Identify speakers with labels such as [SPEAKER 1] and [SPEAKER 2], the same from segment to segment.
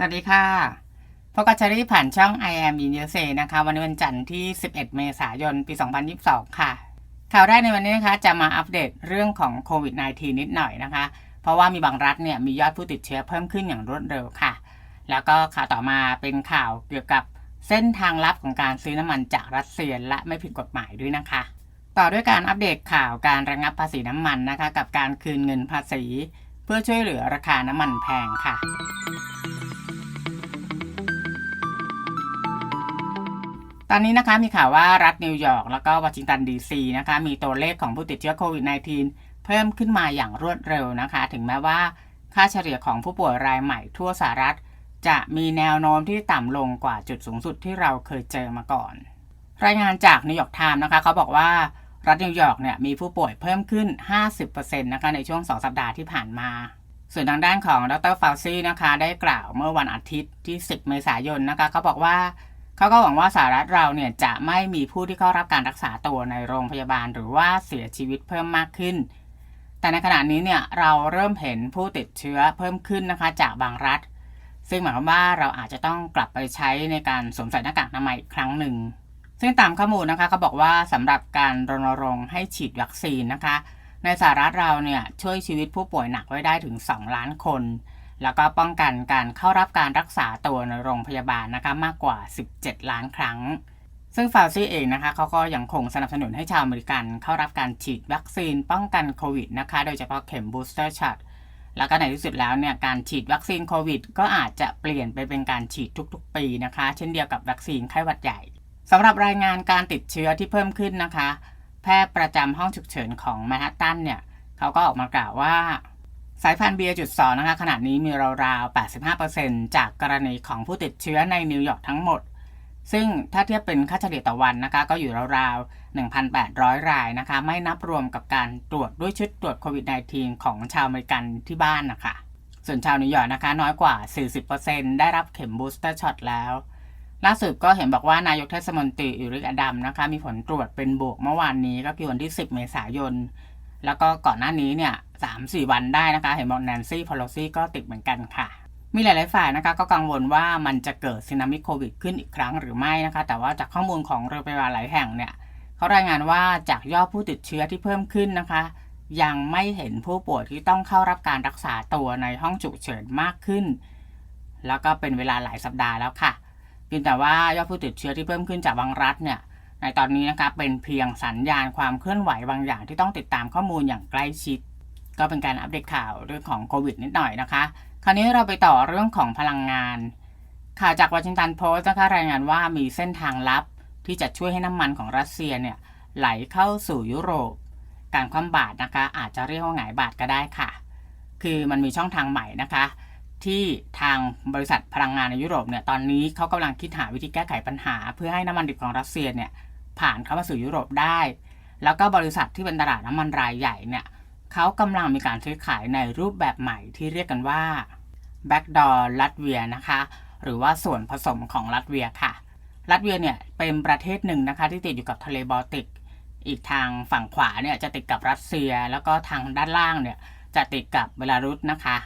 [SPEAKER 1] สวัสดีค่ะพบกับเชอรี่ผ่านช่อง I am in USA นะคะ วันนี้วันจันทร์ที่ 11 เมษายน ปี 2022 ค่ะ ข่าวแรกในวันนี้นะคะ จะมาอัปเดตเรื่องของโควิด -19 นิดหน่อยนะคะ เพราะว่ามีบางรัฐเนี่ยมียอดผู้ติดเชื้อเพิ่มขึ้นอย่างรวดเร็วค่ะ แล้วก็ข่าวต่อมาเป็นข่าวเกี่ยวกับเส้นทางลับของการซื้อน้ำมันจากรัสเซียและไม่ผิดกฎหมายด้วยนะคะ ต่อด้วยการอัปเดตข่าวการระงับภาษีน้ำมันนะคะ กับการคืนเงินภาษี เพื่อช่วยเหลือราคาน้ำมันแพงค่ะ ตอนนี้นะคะมีข่าวว่ารัฐนิวยอร์กแล้วก็วอชิงตันดีซีนะคะมีตัวเลขของผู้ติดเชื้อโควิด -19 เพิ่มขึ้นมาอย่างรวดเร็วนะคะ ถึงแม้ว่าค่าเฉลี่ยของผู้ป่วยรายใหม่ทั่วสหรัฐ จะมีแนวโน้มที่ต่ำลงกว่าจุดสูงสุดที่เราเคยเจอมาก่อน รายงานจากนิวยอร์กไทม์นะคะเขาบอกว่ารัฐนิวยอร์กเนี่ยมีผู้ป่วยเพิ่มขึ้น 50%นะคะในช่วง 2 สัปดาห์ที่ผ่านมา ส่วนทางด้านของดรฟาวซีนะคะได้กล่าวเมื่อวันอาทิตย์ที่ 10 เมษายนนะคะเขาบอกว่า เขาก็หวังว่าสหรัฐเราเนี่ยจะไม่มีผู้ที่เข้ารับการรักษาตัวในโรงพยาบาล หรือว่าเสียชีวิตเพิ่มมากขึ้น แต่ในขณะนี้เนี่ยเราเริ่มเห็นผู้ติดเชื้อเพิ่มขึ้นนะคะจากบางรัฐ ซึ่งหมายความว่าเราอาจจะต้องกลับไปใช้ในการสวมใส่หน้ากากอนามัยอีกครั้งหนึ่ง ซึ่งตามข้อมูลนะคะเขาบอกว่าสำหรับการรณรงค์ให้ฉีดวัคซีนนะคะ ในสหรัฐเราเนี่ยช่วยชีวิตผู้ป่วยหนักไว้ได้ถึง 2 ล้านคน แล้วก็ป้องกันการเข้ารับการรักษาตัวในโรงพยาบาลนะคะมากกว่า 17 ล้านครั้ง ซึ่งฟาวซี่เองนะคะเขาก็ยังคงสนับสนุนให้ชาวอเมริกันเข้ารับการฉีดวัคซีนป้องกันโควิดนะคะโดยเฉพาะเข็มบูสเตอร์ช็อตแล้วก็ในที่สุดแล้วเนี่ยการฉีดวัคซีนโควิด ก็อาจจะเปลี่ยนไปเป็นการฉีดทุกๆ ปีนะคะ เช่นเดียวกับวัคซีนไข้หวัดใหญ่สำหรับรายงานการติดเชื้อที่เพิ่มขึ้นนะคะ แพทย์ประจำห้องฉุกเฉินของแมนฮัตตันเนี่ยเขาก็ออกมากล่าวว่า สายพันธุ์ BA.2 นะคะขณะนี้มีราวๆ 85%จากกรณีของผู้ติดเชื้อในนิวยอร์กทั้งหมด ซึ่งถ้าเทียบเป็นค่าเฉลี่ยต่อวันนะคะก็อยู่ราวๆ 1,800 รายนะคะไม่นับรวมกับการตรวจด้วยชุดตรวจโควิด -19 ของชาวอเมริกันที่บ้านนะคะ ส่วนชาวนิวยอร์กนะคะน้อยกว่า 40%ได้รับเข็มบูสเตอร์ช็อตแล้วล่าสุดก็เห็นบอกว่านายกเทศมนตรีอิริกอดัมนะคะมีผลตรวจเป็นบวกเมื่อวานนี้ก็คือวันที่ 10 เมษายน แล้วก็ก่อนหน้านี้เนี่ย สามสี่วันได้นะคะ เห็นบอกแนนซี่พอลซี่ก็ติดเหมือนกันค่ะ มีหลาย ๆ ฝ่ายนะคะก็กังวลว่ามันจะเกิดสึนามิโควิดขึ้นอีกครั้งหรือไม่นะคะ แต่ว่าจากข้อมูลของโรงพยาบาลหลายแห่งเนี่ยเขารายงานว่าจากยอดผู้ติดเชื้อที่เพิ่มขึ้นนะคะ ยังไม่เห็นผู้ป่วยที่ต้องเข้ารับการรักษาตัวในห้องฉุกเฉินมากขึ้น แล้วก็เป็นเวลาหลายสัปดาห์แล้วค่ะเพียงแต่ว่ายอดผู้ติดเชื้อที่เพิ่มขึ้นจากบางรัฐเนี่ยในตอนนี้นะคะเป็นเพียงสัญญาณความเคลื่อนไหวบางอย่างที่ต้องติดตามข้อมูลอย่างใกล้ชิด ก็เป็นการอัปเดตข่าวเรื่องของโควิดนิดหน่อยนะคะ คราวนี้เราไปต่อเรื่องของพลังงาน ข่าวจากวอชิงตันโพสต์นะคะรายงานว่ามีเส้นทางลับที่จะช่วยให้น้ำมันของรัสเซียเนี่ยไหลเข้าสู่ยุโรป การคว่ำบาตรนะคะ อาจจะเรียกว่าหงายบาทก็ได้ค่ะ คือมันมีช่องทางใหม่นะคะ ที่ทางบริษัทพลังงานในยุโรปเนี่ยตอนนี้เขากำลังคิดหาวิธีแก้ไขปัญหา เพื่อให้น้ำมันดิบของรัสเซียเนี่ยผ่านเข้ามาสู่ยุโรปได้ แล้วก็บริษัทที่เป็นตลาดน้ำมันรายใหญ่เนี่ย เขากำลังมีการซื้อขายในรูปแบบใหม่ที่เรียกกันว่า backdoor ลัตเวียนะคะ หรือว่าส่วนผสมของลัตเวียค่ะ ลัตเวียเนี่ยเป็นประเทศหนึ่งนะคะที่ติดอยู่กับทะเลบอลติก อีกทางฝั่งขวาเนี่ยจะติดกับรัสเซีย แล้วก็ทางด้านล่างเนี่ยจะติดกับเบลารุสนะคะ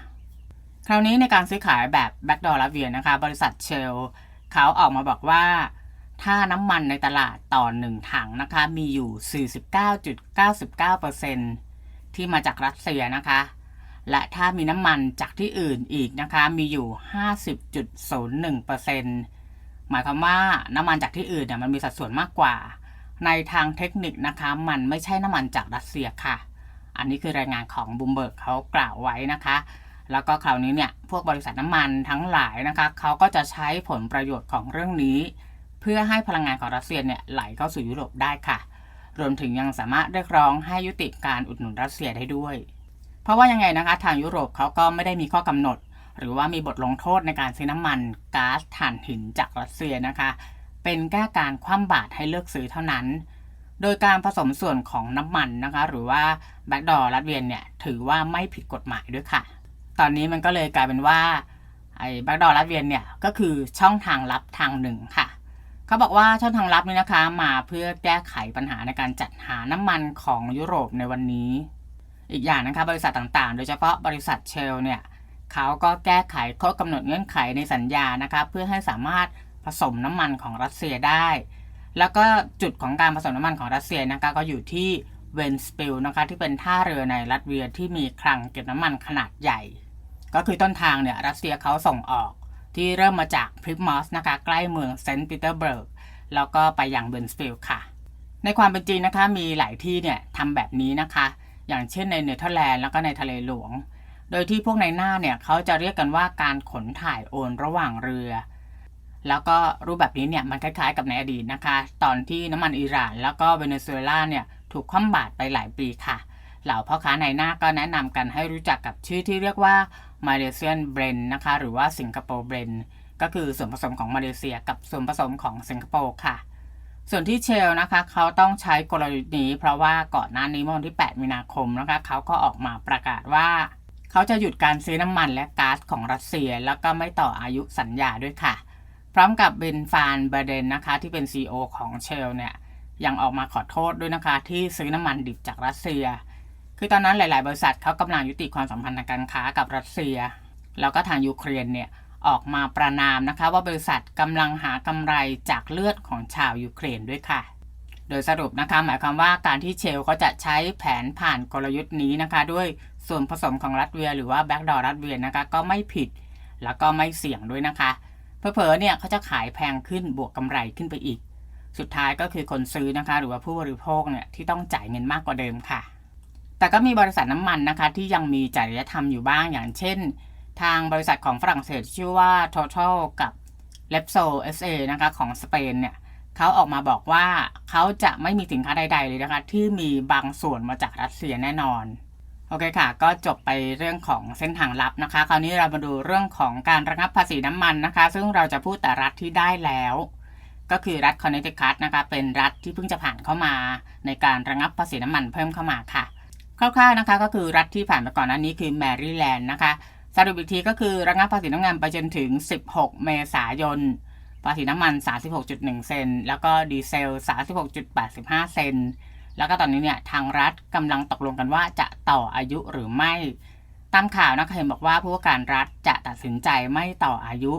[SPEAKER 1] คราวนี้ในการซื้อขายแบบ backdoor ลัตเวียนะคะ บริษัทเชลเขาออกมาบอกว่า ถ้าน้ำมันในตลาดต่อหนึ่งถังนะคะมีอยู่ 49.99% ที่มาจากรัสเซียนะคะ และถ้ามีน้ำมันจากที่อื่นอีกนะคะ มีอยู่ 50.01%หมายความว่าน้ำมันจากที่อื่นเนี่ยมันมีสัดส่วนมากกว่า ในทางเทคนิคนะคะ มันไม่ใช่น้ำมันจากรัสเซียค่ะ อันนี้คือรายงานของบูมเบิร์กเขากล่าวไว้นะคะแล้วก็คราวนี้เนี่ยพวกบริษัทน้ำมันทั้งหลายนะคะเขาก็จะใช้ผลประโยชน์ของเรื่องนี้ เพื่อให้พลังงานของรัสเซียเนี่ยไหลเข้าสู่ยุโรปได้ค่ะ รวมถึงยังสามารถเรียกร้องให้ยุติการอุดหนุนรัสเซียได้ด้วย เพราะว่ายังไงนะคะทางยุโรปเขาก็ไม่ได้มีข้อกำหนด หรือว่ามีบทลงโทษในการซื้อน้ำมันก๊าซถ่านหินจากรัสเซียนะคะ เป็นแค่การคว่ำบาตรให้เลิกซื้อเท่านั้น โดยการผสมส่วนของน้ำมันนะคะ หรือว่าแบ็กดอร์ลัตเวียนเนี่ยถือว่าไม่ผิดกฎหมายด้วยค่ะ ตอนนี้มันก็เลยกลายเป็นว่าไอ้แบ็กดอร์ลัตเวียนเนี่ยก็คือช่องทางลับทางหนึ่งค่ะ เขาบอกว่าช่องทางลับนี้นะคะ มาเพื่อแก้ไขปัญหาในการจัดหาน้ำมันของยุโรปในวันนี้ อีกอย่างนะคะบริษัทต่างๆ โดยเฉพาะบริษัทเชลเนี่ยเขาก็แก้ไขข้อกำหนดเงื่อนไขในสัญญานะคะเพื่อให้สามารถผสมน้ำมันของรัสเซียได้ แล้วก็จุดของการผสมน้ำมันของรัสเซียนะคะก็อยู่ที่เวนสปิลนะคะที่เป็นท่าเรือในรัสเซียที่มีคลังเก็บน้ำมันขนาดใหญ่ ก็คือต้นทางเนี่ยรัสเซียเขาส่งออก ที่เริ่มมาจากพริมอสนะคะใกล้เมืองเซนต์ปีเตอร์เบิร์กแล้วก็ไปยังเวนสปิลด์ค่ะ ในความเป็นจริงนะคะมีหลายที่เนี่ยทำแบบนี้นะคะ อย่างเช่นในเนเธอร์แลนด์แล้วก็ในทะเลหลวง โดยที่พวกในหน้าเนี่ยเขาจะเรียกกันว่าการขนถ่ายโอนระหว่างเรือ แล้วก็รูปแบบนี้เนี่ยมันคล้ายๆกับในอดีตนะคะ ตอนที่น้ำมันอิหร่าน แล้วก็เวเนซุเอลาเนี่ยถูกคว่ำบาตรไปหลายปีค่ะเหล่าพ่อค้าในหน้าก็แนะนำกันให้รู้จักกับชื่อที่เรียกว่ามาเลเซียนเบรนนะคะ หรือว่าสิงคโปร์เบรนก็คือส่วนผสมของมาเลเซียกับส่วนผสมของสิงคโปร์ค่ะ ส่วนที่เชลนะคะ เขาต้องใช้กลยุทธ์นี้ เพราะว่าก่อนหน้านี้เมื่อวันที่ 8 มีนาคมนะคะ เขาก็ออกมาประกาศว่า เขาจะหยุดการซื้อน้ำมันและก๊าซของรัสเซีย แล้วก็ไม่ต่ออายุสัญญาด้วยค่ะ พร้อมกับเบนฟานเบเดนนะคะ ที่เป็น CEO ของเชลเนี่ยยังออกมาขอโทษด้วยนะคะ ที่ซื้อน้ำมันดิบจากรัสเซีย คือตอนนั้นหลาย ๆ บริษัทเขากำลังยุติความสัมพันธ์ทางการค้ากับรัสเซีย แล้วก็ทางยูเครนเนี่ยออกมาประนามนะคะ ว่าบริษัทกำลังหากำไรจากเลือดของชาวยูเครนด้วยค่ะ โดยสรุปนะคะหมายความว่าการที่เชลเขาจะใช้แผนผ่านกลยุทธ์นี้นะคะ ด้วยส่วนผสมของรัสเซีย หรือว่าแบ็กดอร์รัสเซียนะคะ ก็ไม่ผิดแล้วก็ไม่เสี่ยงด้วยนะคะเพอเพอเนี่ยเขาจะขายแพงขึ้นบวกกำไรขึ้นไปอีก สุดท้ายก็คือคนซื้อนะคะ หรือว่าผู้บริโภคเนี่ยที่ต้องจ่ายเงินมากกว่าเดิมค่ะ แต่ก็มีบริษัทน้ำมันนะคะที่ยังมีจริยธรรมอยู่บ้างอย่างเช่น ทางบริษัทของฝรั่งเศสชื่อว่า Total กับ Repsol SA นะคะของสเปนเนี่ยเขาออกมาบอกว่าเขาจะไม่มีสินค้าใด ๆ เลยนะคะ ที่มีบางส่วนมาจากรัสเซียแน่นอน โอเคค่ะ ก็จบไปเรื่องของเส้นทางลับนะคะ คราวนี้เรามาดูเรื่องของการระงับภาษีน้ำมันนะคะ ซึ่งเราจะพูดแต่รัฐที่ได้แล้ว ก็คือรัฐคอนเนตทิคัตนะคะ เป็นรัฐที่เพิ่งจะผ่านเข้ามา ในการระงับภาษีน้ำมันเพิ่มเข้ามาค่ะ คร่าวๆนะคะก็คือรัฐที่ผ่านมาก่อนหน้านี้คือแมริแลนด์นะคะสรุปอีกทีก็คือระงับภาษีน้ำมันไปจนถึง 16 เมษายน ภาษีน้ำมัน 36.1 เซน แล้วก็ดีเซล 36.85 เซน แล้วก็ตอนนี้เนี่ยทางรัฐกำลังตกลงกันว่าจะต่ออายุหรือไม่ ตามข่าวนะคะเห็นบอกว่าผู้ว่าการรัฐจะตัดสินใจไม่ต่ออายุ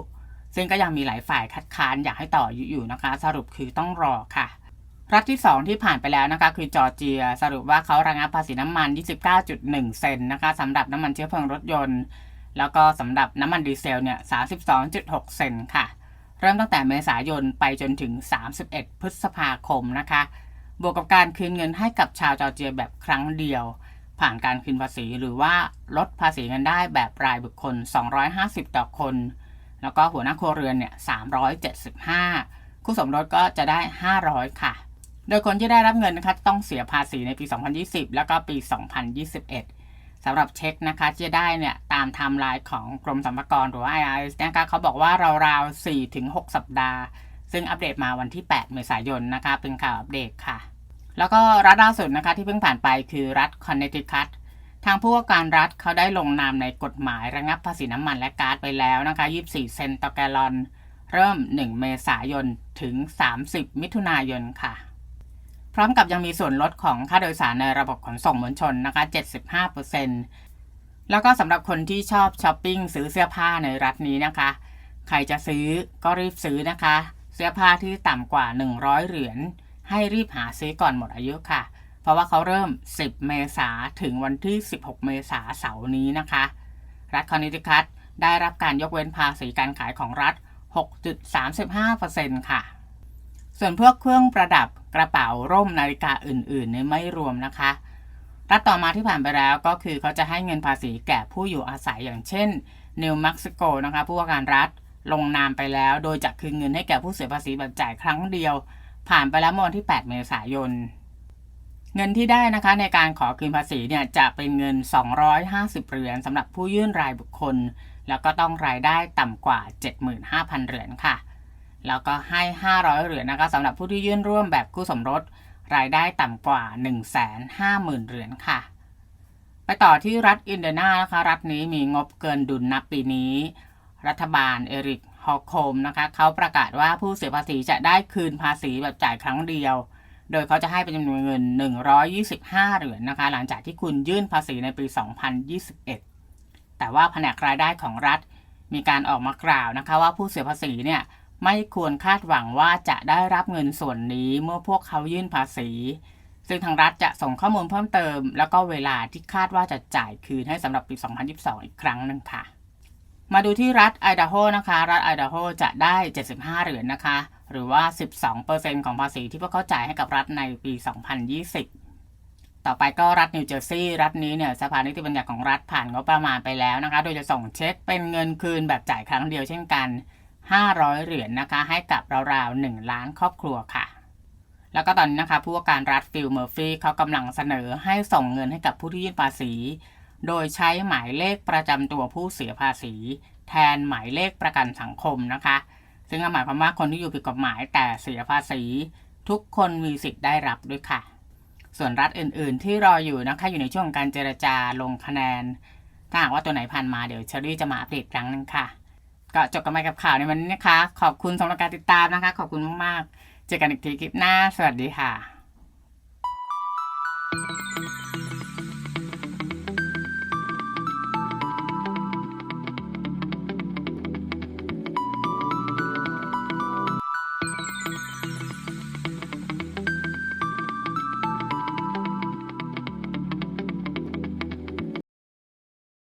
[SPEAKER 1] ซึ่งก็ยังมีหลายฝ่ายคัดค้านอยากให้ต่ออายุอยู่นะคะ สรุปคือต้องรอค่ะ รัฐที่ 2 ที่ผ่านไปแล้วนะคะคือจอร์เจีย สรุปว่าเขาระงับภาษีน้ำมัน 29.1 เซนนะคะสำหรับน้ำมันเชื้อเพลิงรถยนต์ แล้วก็สำหรับน้ำมันดีเซลเนี่ย 32.6 เซนค่ะ เริ่มตั้งแต่เมษายนไปจนถึง 31 พฤษภาคมนะคะ บวกกับการคืนเงินให้กับชาวจอร์เจียแบบครั้งเดียว ผ่านการคืนภาษีหรือว่าลดภาษีเงินได้แบบรายบุคคล 250 ต่อคน แล้วก็หัวหน้าครัวเรือนเนี่ย 375 คู่สมรสก็จะได้ 500 ค่ะ โดยคนที่ได้รับเงินนะคะต้องเสียภาษีในปี 2020 แล้วก็ปี 2021สำหรับเช็คนะคะที่จะได้เนี่ยตามไทม์ไลน์ของกรมสรรพากรหรือว่า IRS นะคะเขาบอกว่าราวๆ4-6สัปดาห์ ซึ่งอัปเดตมาวันที่ 8 เมษายนนะคะเป็นข่าวอัปเดตค่ะ แล้วก็รัฐล่าสุดนะคะที่เพิ่งผ่านไปคือรัฐคอนเนตทิคัตทางผู้ว่าการรัฐเขาได้ลงนามในกฎหมายระงับภาษีน้ำมันและก๊าซไปแล้วนะคะ 24 เซนต์ต่อแกลลอน เริ่ม 1 เมษายนถึง 30 มิถุนายนค่ะ พร้อมกับยังมีส่วนลดของค่าโดยสารในระบบขนส่งมวลชนนะคะ 75%แล้วก็สำหรับคนที่ชอบช้อปปิ้งซื้อเสื้อผ้าในรัฐนี้นะคะ ใครจะซื้อก็รีบซื้อนะคะ เสื้อผ้าที่ต่ำกว่า 100 เหรียญให้รีบหาซื้อก่อนหมดอายุค่ะ เพราะว่าเขาเริ่ม 10 เมษาถึงวันที่ 16 เมษาเสาร์นี้นะคะ รัฐคอนเนตทิคัตได้รับการยกเว้นภาษีการขายของรัฐ 6.35%ค่ะ ส่วนพวกเครื่องประดับกระเป๋าร่มนาฬิกาอื่นๆเนี่ยไม่รวมนะคะ รัฐต่อมาที่ผ่านไปแล้วก็คือเขาจะให้เงินภาษีแก่ผู้อยู่อาศัยอย่างเช่นนิวเม็กซิโกนะคะผู้ว่าการรัฐลงนามไปแล้ว โดยจะคืนเงินให้แก่ผู้เสียภาษีแบบจ่ายครั้งเดียว ผ่านไปแล้วเมื่อวันที่ 8 เมษายน เงินที่ได้นะคะในการขอคืนภาษีเนี่ยจะเป็นเงิน 250 เหรียญสำหรับผู้ยื่นรายบุคคล แล้วก็ต้องรายได้ต่ำกว่า 75,000 เหรียญค่ะ แล้วก็ให้ 500 เหรียญนะคะสำหรับผู้ที่ยื่นร่วมแบบคู่สมรส รายได้ต่ำกว่า 150,000 เหรียญค่ะ ไปต่อที่รัฐอินเดียนานะคะ รัฐนี้มีงบเกินดุลนับปีนี้ รัฐบาลเอริกฮอคโคมนะคะเขาประกาศว่าผู้เสียภาษีจะได้คืนภาษีแบบจ่ายครั้งเดียว โดยเขาจะให้เป็นจำนวนเงิน 125 เหรียญนะคะ หลังจากที่คุณยื่นภาษีในปี 2021 แต่ว่าแผนกรายได้ของรัฐมีการออกมากล่าวนะคะ ว่าผู้เสียภาษีเนี่ย ไม่ควรคาดหวังว่าจะได้รับเงินส่วนนี้เมื่อพวกเขายื่นภาษี ซึ่งทางรัฐจะส่งข้อมูลเพิ่มเติม แล้วก็เวลาที่คาดว่าจะจ่ายคืนให้สำหรับปี 2022 อีกครั้งหนึ่งค่ะ มาดูที่รัฐไอดาโฮนะคะ รัฐไอดาโฮจะได้ 75 เหรียญนะคะ หรือว่า 12%ของภาษีที่พวกเขาจ่ายให้กับรัฐในปี 2020ต่อไปก็รัฐนิวเจอร์ซีย์รัฐนี้เนี่ยสภานิติบัญญัติของรัฐผ่านงบประมาณไปแล้วนะคะ โดยจะส่งเช็คเป็นเงินคืนแบบจ่ายครั้งเดียวเช่นกัน 500 เหรียญนนะคะ ให้กับราวๆ1ล้านครอบครัวค่ะ แล้วก็ตอนนี้นะคะ ผู้ว่าการรัฐฟิลเมอร์ฟี่เขากำลังเสนอให้ส่งเงินให้กับผู้ที่ยื่นภาษี โดยใช้หมายเลขประจำตัวผู้เสียภาษี แทนหมายเลขประกันสังคมนะคะ ซึ่งหมายความว่าคนที่อยู่ผิดกฎหมายแต่เสียภาษี ทุกคนมีสิทธิ์ได้รับด้วยค่ะ ส่วนรัฐอื่น ๆ ที่รออยู่นะคะอยู่ในช่วงการเจรจาลงคะแนนถ้าหากว่าตัวไหนผ่านมาเดี๋ยวเชอรี่จะมาอัปเดตครั้งหนึงค่ะ ก็จบกันไปกับข่าวในวันนี้นะคะ ขอบคุณสำหรับการติดตามนะคะ ขอบคุณมากๆ เจอกันอีกทีคลิปหน้า สวัสดีค่ะ